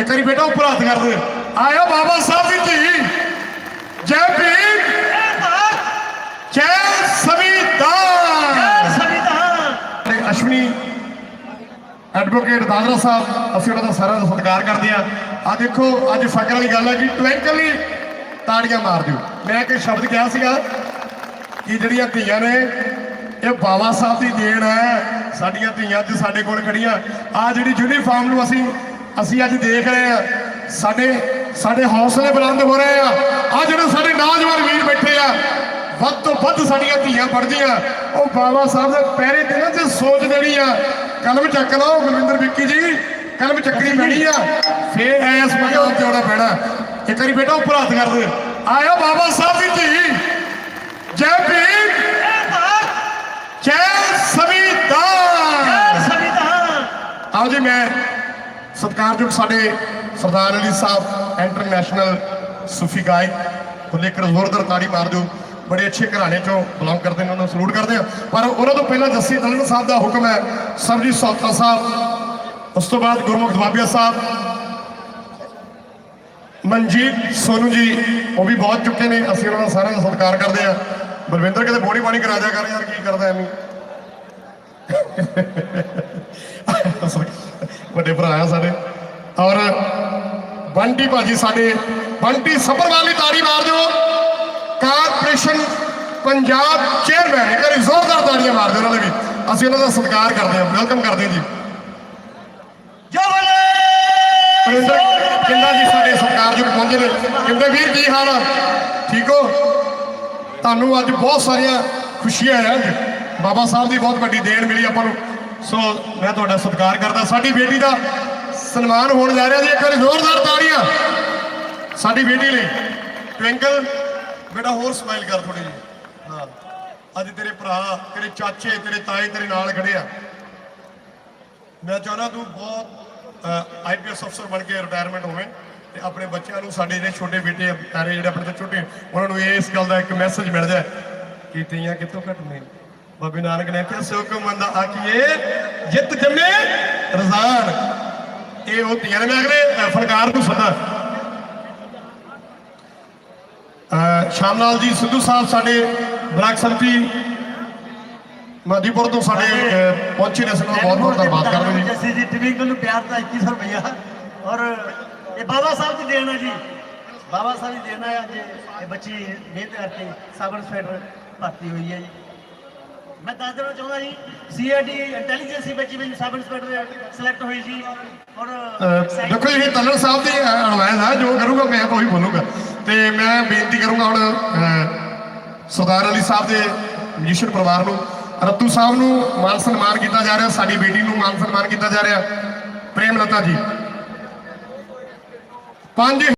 ਇੱਕ ਵਾਰੀ ਬੇਟਾ ਉੱਪਰ ਹੱਥ ਕਰ ਦੇ ਆਇਓ ਬਾਬਾ ਸਾਹਿਬ ਦੀ ਧੀ। ਜੈ ਭੀਮ। ਜੈ ਸੰਵਿਧਾਨ। ਤੇ ਅਸ਼ਵਨੀ ਐਡਵੋਕੇਟ ਦਾਦਰਾ ਸਾਹਿਬ ਅਸੀਂ ਉਹਨਾਂ ਦਾ ਦਾ ਸਤਿਕਾਰ ਕਰਦੇ ਆ ਆ ਦੇਖੋ ਅੱਜ ਫਕਰ ਵਾਲੀ ਗੱਲ ਹੈ ਕਿ ਟਵਿੰਕਲੀ ਤਾੜੀਆਂ ਮਾਰ ਦਿਓ। ਮੈਂ ਇੱਕ ਸ਼ਬਦ ਕਿਹਾ ਸੀਗਾ ਕਿ ਜਿਹੜੀਆਂ ਧੀਆਂ ਨੇ ਇਹ ਬਾਬਾ ਸਾਹਿਬ ਦੀ ਦੇਣ ਹੈ। ਸਾਡੀਆਂ ਧੀਆਂ ਅੱਜ ਸਾਡੇ ਕੋਲ ਖੜੀਆਂ। ਆ ਜਿਹੜੀ ਯੂਨੀਫਾਰਮ ਨੂੰ ਅਸੀਂ ਅਸੀਂ ਅੱਜ ਦੇਖ ਰਹੇ ਆ ਸਾਡੇ ਸਾਡੇ ਹੌਸਲੇ ਬੁਲੰਦ ਹੋ ਰਹੇ ਆ ਆ ਜਿਹੜੇ ਸਾਡੇ ਨੌਜਵਾਨ ਵੀਰ ਬੈਠੇ ਆ ਵੱਧ ਤੋਂ ਵੱਧ ਸਾਡੀਆਂ ਧੀਆਂ ਪੜ੍ਹਦੀਆਂ। ਉਹ ਬਾਬਾ ਸਾਹਿਬ ਦੇ ਪੈਰੇ ਤੇ ਨਾ ਤੇ ਸੋਚ ਦੇਣੀ ਆ ਕਲਮ ਚੱਕ ਲਓ ਗੁਰਵਿੰਦਰ ਵਿੱਕੀ ਜੀ ਕਲਮ ਚੱਕਣੀ ਪੈਣੀ ਆ। ਫੇਰ ਐਸ ਮਕਾਮ ਤੇ ਆਉਣਾ ਪੈਣਾ। ਇੱਕ ਵਾਰੀ ਬੇਟਾ ਉੱਪਰ ਹੱਥ ਕਰ ਦੇ। ਆਇਓ ਬਾਬਾ ਸਾਹਿਬ ਦੀ ਧੀ। ਜੈ ਭੀਮ। ਜੈ ਸੰਵਿਧਾਨ ਆਓ ਜੀ ਮੈਂ ਸਤਿਕਾਰਯੋਗ ਸਾਡੇ ਸਰਦਾਰ ਅਲੀ ਸਾਹਿਬ ਇੰਟਰਨੈਸ਼ਨਲ ਸੂਫੀ ਗਾਇਕ ਖੁੱਲੇ ਕਰ ਜ਼ੋਰਦਾਰ ਤਾੜੀ ਮਾਰ ਦਿਓ। ਬੜੇ ਅੱਛੇ ਘਰਾਣੇ ਚੋਂ ਬਿਲੋਂਗ ਕਰਦੇ ਨੇ, ਉਹਨਾਂ ਨੂੰ ਸਲੂਟ ਕਰਦੇ ਆ ਪਰ ਉਹਨਾਂ ਤੋਂ ਪਹਿਲਾਂ ਜੱਸੀ ਦਲਨ ਸਾਹਿਬ ਦਾ ਹੁਕਮ ਹੈ ਸਰਜੀਤ ਸੌਤਾ ਸਾਹਿਬ, ਉਸ ਤੋਂ ਬਾਅਦ ਗੁਰਮੁਖ ਦਵਾਬੀਆ ਸਾਹਿਬ, ਮਨਜੀਤ ਸੋਨੂ ਜੀ, ਉਹ ਵੀ ਬਹੁਤ ਚੁੱਕੇ ਨੇ। ਅਸੀਂ ਉਹਨਾਂ ਦਾ ਸਾਰਿਆਂ ਦਾ ਸਤਿਕਾਰ ਕਰਦੇ ਆ ਬਲਵਿੰਦਰ, ਕਿਤੇ ਬੋਣੀ ਬਾਣੀ ਕਰਾ ਦਿਆ ਕਰ ਯਾਰ, ਕੀ ਕਰਦਾ ਐਵੇਂ? ਵੱਡੇ ਭਰਾ ਆ ਸਾਡੇ। ਔਰ ਬੰਟੀ ਭਾਜੀ ਸਾਡੇ ਬੰਟੀ ਸੱਭਰਵਾਲ ਦੀ ਤਾੜੀ ਮਾਰ ਦਿਓ। ਕਾਰਪੋਰੇਸ਼ਨ ਪੰਜਾਬ ਚੇਅਰਮੈਨ ਇੱਕ ਵਾਰੀ ਜ਼ੋਰਦਾਰ ਤਾੜੀਆਂ ਮਾਰ ਦਿਓ ਉਹਨਾਂ ਦੇ ਵੀ। ਅਸੀਂ ਉਹਨਾਂ ਦਾ ਸਤਿਕਾਰ ਕਰਦੇ ਹਾਂ ਵੈਲਕਮ ਕਰਦੇ ਹਾਂ ਜੀ। ਪਰਿੰਦਰ ਕਿੰਨਾ ਜੀ ਸਾਡੇ ਸਤਿਕਾਰਯੋਗ ਪਹੁੰਚੇ ਨੇ। ਕਹਿੰਦੇ ਵੀਰ ਕੀ ਹਾਲ ਆ? ਠੀਕ ਹੋ? ਤੁਹਾਨੂੰ ਅੱਜ ਬਹੁਤ ਸਾਰੀਆਂ ਖੁਸ਼ੀਆਂ ਆ ਬਾਬਾ ਸਾਹਿਬ ਦੀ ਬਹੁਤ ਵੱਡੀ ਦੇਣ ਮਿਲੀ ਆਪਾਂ ਨੂੰ। ਸੋ ਮੈਂ ਤੁਹਾਡਾ ਸਤਿਕਾਰ ਕਰਦਾ ਸਾਡੀ ਬੇਟੀ ਦਾ ਸਨਮਾਨ ਹੋਣ ਜਾ ਰਿਹਾ ਜੀ ਇੱਕ ਵਾਰੀ ਜ਼ੋਰਦਾਰ ਤਾੜੀਆਂ। ਸਾਡੀ ਬੇਟੀ ਲਈ। ਟਵਿੰਕਲ ਬੇਟਾ ਹੋਰ ਸਮਾਈਲ ਕਰ ਥੋੜੀ ਜੀ ਹਾਂ। ਅੱਜ ਤੇਰੇ ਭਰਾ ਤੇਰੇ ਚਾਚੇ ਤੇਰੇ ਤਾਏ ਤੇਰੇ ਨਾਲ ਖੜੇ ਆ। ਮੈਂ ਚਾਹੁੰਦਾ ਤੂੰ ਬਹੁਤ ਆਈਪੀਐਸ ਅਫਸਰ ਬਣ ਕੇ ਰਿਟਾਇਰਮੈਂਟ ਹੋਵੇਂ ਤੇ ਆਪਣੇ ਬੱਚਿਆਂ ਨੂੰ ਸਾਡੇ ਜਿਹੜੇ ਛੋਟੇ ਬੇਟੇ ਆ, ਪਿਆਰੇ ਜਿਹੜੇ ਆਪਣੇ ਤੋਂ ਛੋਟੇ ਉਹਨਾਂ ਨੂੰ ਇਸ ਗੱਲ ਦਾ ਇੱਕ ਮੈਸੇਜ ਮਿਲ ਜਾਏ ਕਿ ਤੀਆਂ ਕਿਤੋਂ ਘਟ ਨਹੀਂ ਬਾਬੇ ਨਾਨਕ ਨੇ ਕਿਹਾ ਸੋ ਕੋ ਮੰਦਾ ਆਖੀਏ ਜਿੱਤ ਜੰਮੇ ਰਜ਼ਾਨ। ਇਹ ਉਹ ਤੀਆਂ ਨੇ ਅਗਲੇ ਫਨਕਾਰ ਨੂੰ ਸੱਦਾ ਅ, ਜੀ ਸਿੱਧੂ ਸਾਹਿਬ ਸਾਡੇ ਬਲਾਕ ਸੰਤੀ ਮਾਦੀਪੁਰ ਤੋਂ ਸਾਡੇ ਪਹੁੰਚੇ ਨੇ ਸਾਨੂੰ ਬਹੁਤ ਬਹੁਤ ਧੰਨਵਾਦ ਕਰਦੇ ਜੀ ਜੱਸੀ ਜੀ ਟਵਿੰਕਲ ਨੂੰ ਪਿਆਰ ਦਾ 2100 ਰੁਪਇਆ ਔਰ ਇਹ ਬਾਬਾ ਸਾਹਿਬ ਦੀ ਦੇਣ ਹੈ ਜੀ। ਬਾਬਾ ਸਾਹਿਬ ਦੀ ਦੇਣ ਹੈ ਅੱਜ ਇਹ ਬੱਚੀ ਮਿਹਨਤ ਕਰਕੇ ਸਬ ਇੰਸਪੈਕਟਰ ਭਰਤੀ ਹੋਈ ਹੈ ਜੀ। ਦੱਸ ਦੇਣਾ ਚਾਹੁੰਦਾ ਜੀ ਸੀਆਈਡੀ ਇੰਟੈਲੀਜੈਂਸ ਦੀ ਬੱਚੀ ਸਬ ਇੰਸਪੈਕਟਰ ਸਿਲੈਕਟ ਹੋਈ ਸੀ ਔਰ ਦੇਖੋ ਇਹ ਤੱਲਣ ਸਾਹਿਬ ਦੀ ਐਡਵਾਈਸ ਹੈ ਜੋ ਕਰੂਗਾ ਮੈਂ ਉਹੀ ਬੋਲੂਗਾ। ਤੇ ਮੈਂ ਬੇਨਤੀ ਕਰੂੰਗਾ ਹੁਣ ਸਰਦਾਰ ਅਲੀ ਸਾਹਿਬ ਦੇ ਮਿਊਜ਼ੀਸ਼ੀਅਨ ਪਰਿਵਾਰ ਨੂੰ, ਰਤੂ ਸਾਹਿਬ ਨੂੰ ਮਾਨ ਸਨਮਾਨ ਕੀਤਾ ਜਾ ਰਿਹਾ, ਸਾਡੀ ਬੇਟੀ ਨੂੰ ਮਾਨ ਸਨਮਾਨ ਕੀਤਾ ਜਾ ਰਿਹਾ। ਪ੍ਰੇਮ ਲਤਾ ਜੀ। ਪੰਜ